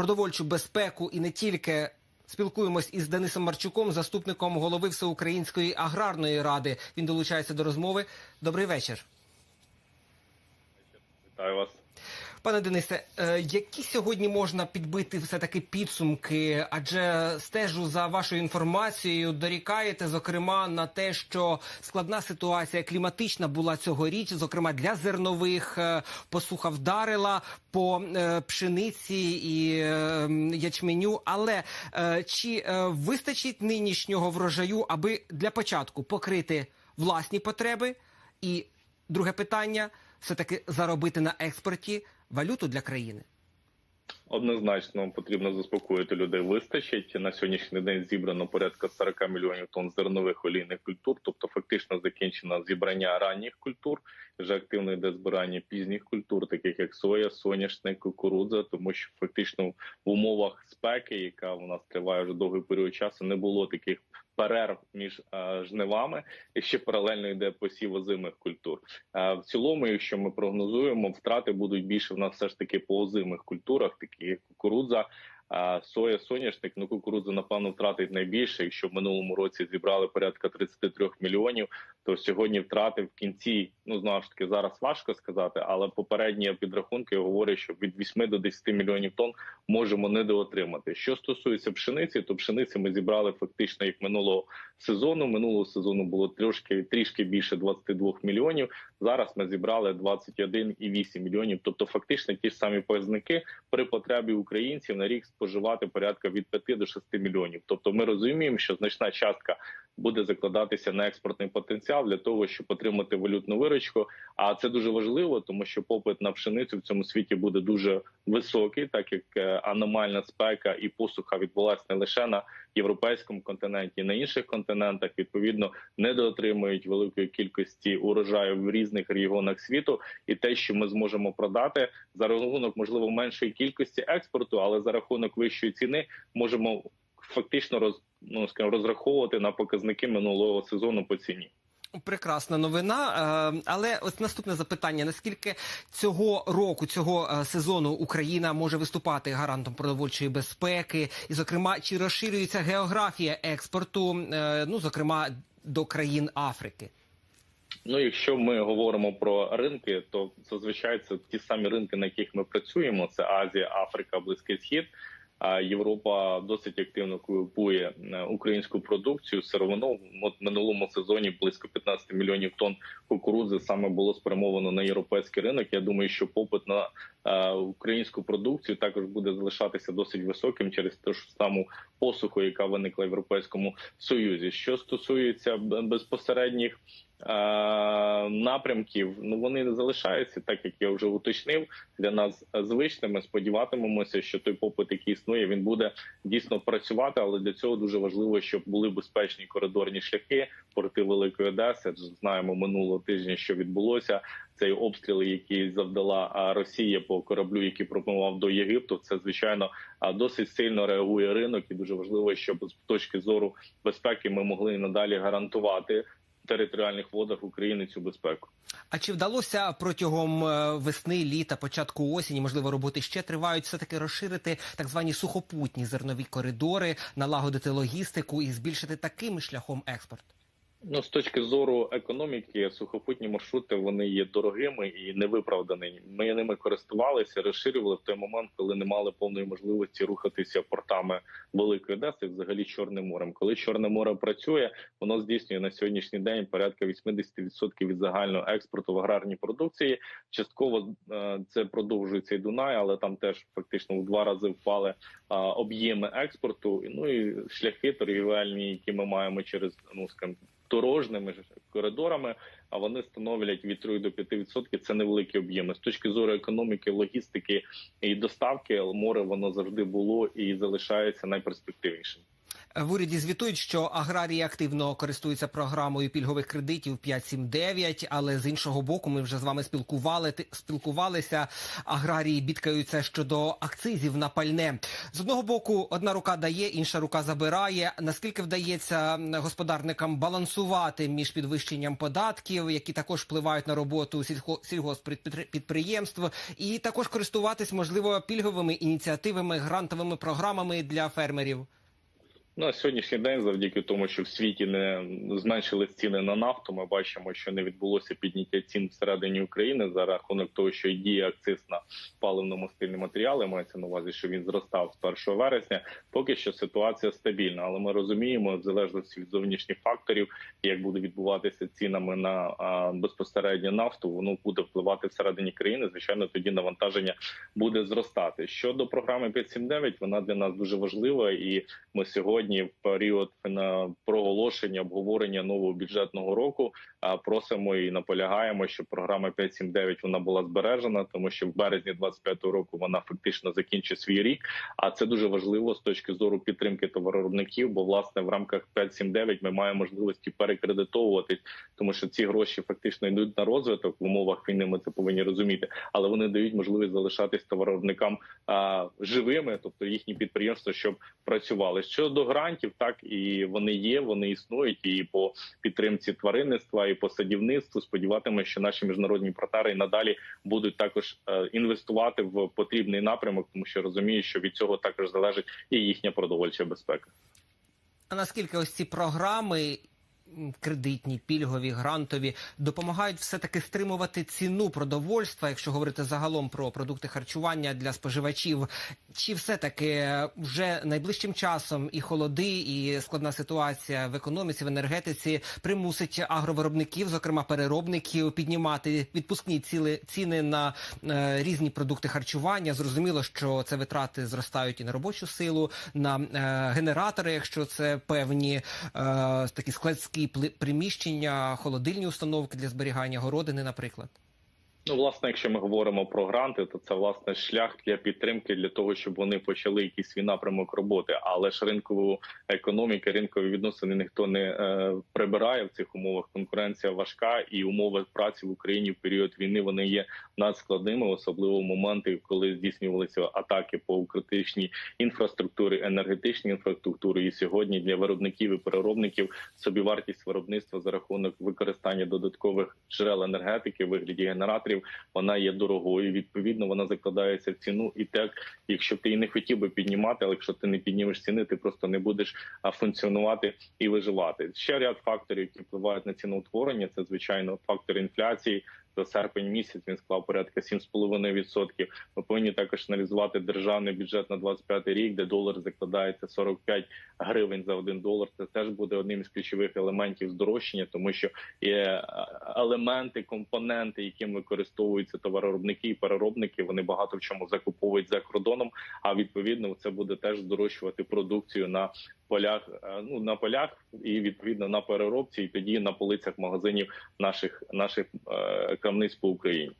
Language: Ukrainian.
продовольчу безпеку і не тільки. Спілкуємось із Денисом Марчуком, заступником голови Всеукраїнської аграрної ради. Він долучається до розмови. Добрий вечір. Вітаю вас. Пане Денисе, е, які сьогодні можна підбити все таки підсумки? Адже стежу за вашою інформацією, дорікаєте зокрема на те, що складна ситуація кліматична була цьогоріч, зокрема для зернових е, посуха вдарила по е, пшениці і ячменю. Але чи вистачить нинішнього врожаю, аби для початку покрити власні потреби? І друге питання все таки заробити на експорті валюту для країни. Однозначно потрібно заспокоїти людей. Вистачить на сьогоднішній день зібрано порядка 40 мільйонів тонн зернових олійних культур, тобто фактично закінчено зібрання ранніх культур. Вже активно йде збирання пізніх культур, таких як соя, соняшник, кукурудза, тому що фактично в умовах спеки, яка у нас триває вже довгий період часу, не було таких перерв між е, жнивами, і ще паралельно йде посів озимих культур. Е, в цілому, якщо ми прогнозуємо, втрати будуть більше в нас все ж таки по озимих культурах, такі як кукурудза. Соя, соняшник, ну кукурудза, напевно, втратить найбільше. Якщо в минулому році зібрали порядка 33 мільйонів, то сьогодні втрати в кінці, ну знову ж таки, зараз важко сказати, але попередні підрахунки говорять, що від 8 до 10 мільйонів тонн можемо недоотримати. Що стосується пшениці, то пшениці ми зібрали фактично як минулого сезону. Минулого сезону було трошки трішки більше 22 мільйонів. Зараз ми зібрали 21,8 мільйонів. Тобто, фактично ті ж самі показники при потребі українців на рік споживати порядка від 5 до 6 мільйонів. Тобто, ми розуміємо, що значна частка буде закладатися на експортний потенціал для того, щоб отримати валютну виручку. А це дуже важливо, тому що попит на пшеницю в цьому світі буде дуже високий, так як е, аномальна спека і посуха відбулася не лише на європейському континенті, на інших континентах. Відповідно, недоотримують великої кількості урожаю в різних регіонах світу, і те, що ми зможемо продати за рахунок, можливо, меншої кількості експорту, але за рахунок вищої ціни можемо фактично роз, ну, скажімо, розраховувати на показники минулого сезону по ціні. Прекрасна новина. Е, Але ось наступне запитання: наскільки цього року, цього е, сезону Україна може виступати гарантом продовольчої безпеки, і, зокрема, чи розширюється географія експорту, е, ну зокрема до країн Африки? Ну, якщо ми говоримо про ринки, то зазвичай це ті самі ринки, на яких ми працюємо: це Азія, Африка, Близький Схід. Європа досить активно купує е, українську продукцію. Сировину От минулому сезоні близько 15 мільйонів тонн кукурудзи саме було спрямовано на європейський ринок. Я думаю, що попит на українську продукцію також буде залишатися досить високим через те ж саму посуху, яка виникла в європейському союзі. Що стосується безпосередніх е, напрямків, ну вони залишаються, так як я вже уточнив для нас звичними. Сподіватимемося, що той попит, який існує, він буде дійсно працювати. Але для цього дуже важливо, щоб були безпечні коридорні шляхи, порти Великої Одеси. Знаємо минулого тижня, що відбулося. Цей обстріл, який завдала Росія по кораблю, який пропонував до Єгипту, це звичайно досить сильно реагує ринок, і дуже важливо, щоб з точки зору безпеки ми могли надалі гарантувати територіальних водах України цю безпеку. А чи вдалося протягом е, весни, літа, початку осені, можливо, роботи ще тривають, все таки розширити так звані сухопутні зернові коридори, налагодити логістику і збільшити таким шляхом експорт? Ну, з точки зору економіки, сухопутні маршрути вони є дорогими і невиправданими. Ми ними користувалися, розширювали в той момент, коли не мали повної можливості рухатися портами Великої Одеси, взагалі Чорним морем. Коли Чорне море працює, воно здійснює на сьогоднішній день порядка 80% від загального експорту в аграрній продукції. Частково е, це продовжується і Дунай, але там теж фактично в два рази впали е, об'єми експорту. Ну і шляхи торгівельні, які ми маємо через ну скажімо, дорожними коридорами, а вони становлять від 3 до 5%. Це невеликі об'єми. З точки зору економіки, логістики і доставки, море воно завжди було і залишається найперспективнішим. В уряді звітують, що аграрії активно користуються програмою пільгових кредитів 5.7.9, але з іншого боку, ми вже з вами спілкували спілкувалися. Аграрії бідкаються щодо акцизів на пальне. З одного боку, одна рука дає, інша рука забирає. Наскільки вдається господарникам балансувати між підвищенням податків, які також впливають на роботу сільхо сільгосппідприємств, і також користуватись можливо пільговими ініціативами, грантовими програмами для фермерів. Ну, на сьогоднішній день, завдяки тому, що в світі не зменшились ціни на нафту, ми бачимо, що не відбулося підняття цін всередині України за рахунок того, що діє акциз на паливно-мастильні матеріали. Мається на увазі, що він зростав з 1 вересня. Поки що ситуація стабільна, але ми розуміємо, в залежності від зовнішніх факторів, як буде відбуватися цінами на а, нафту, воно буде впливати всередині країни. Звичайно, тоді навантаження буде зростати. Щодо програми 579, вона для нас дуже важлива, і ми сьогодні сьогодні, в період на проголошення обговорення нового бюджетного року, просимо і наполягаємо, щоб програма 5.7.9 вона була збережена, тому що в березні 25-го року вона фактично закінчить свій рік. А це дуже важливо з точки зору підтримки товаровиробників, бо власне в рамках 5.7.9 ми маємо можливості перекредитовуватись, тому що ці гроші фактично йдуть на розвиток в умовах війни. Ми це повинні розуміти, але вони дають можливість залишатись товаровиробникам а, живими, тобто їхні підприємства, щоб працювали щодо грантів, так і вони є, вони існують і по підтримці тваринництва, і по садівництву. Сподіватимемо, що наші міжнародні партнери надалі будуть також е, інвестувати в потрібний напрямок, тому що розуміють, що від цього також залежить і їхня продовольча безпека. А наскільки ось ці програми кредитні, пільгові, грантові допомагають все таки стримувати ціну продовольства, якщо говорити загалом про продукти харчування для споживачів, чи все таки вже найближчим часом і холоди, і складна ситуація в економіці, в енергетиці примусить агровиробників, зокрема переробників, піднімати відпускні ціли ціни на е, різні продукти харчування. Зрозуміло, що це витрати зростають і на робочу силу, на е, генератори, якщо це певні е, такі складські приміщення, холодильні установки для зберігання городини, наприклад. Ну, власне, якщо ми говоримо про гранти, то це власне шлях для підтримки для того, щоб вони почали якийсь свій напрямок роботи. Але ж ринкову економіку, ринкові відносини ніхто не е, прибирає в цих умовах. Конкуренція важка, і умови праці в Україні в період війни вони є надскладними, особливо в моменти, коли здійснювалися атаки по критичній інфраструктурі, енергетичній інфраструктурі. І сьогодні для виробників і переробників собівартість виробництва за рахунок використання додаткових джерел енергетики в вигляді генераторів вона є дорогою. Відповідно, вона закладається в ціну. І так, якщо ти її не хотів би піднімати, але якщо ти не піднімеш ціни, ти просто не будеш функціонувати і виживати. Ще ряд факторів, які впливають на ціноутворення, це звичайно фактор інфляції серпень місяць він склав порядка 7,5%. Ми повинні також аналізувати державний бюджет на 25 рік, де долар закладається 45 гривень за один долар. Це теж буде одним із ключових елементів здорожчання, тому що є е, елементи, компоненти, якими використовуються товароробники і переробники. Вони багато в чому закуповують за кордоном. А відповідно, це буде теж здорожчувати продукцію на полях. Е, ну на полях і відповідно на переробці, і тоді на полицях магазинів наших наших е, крамниць по Україні.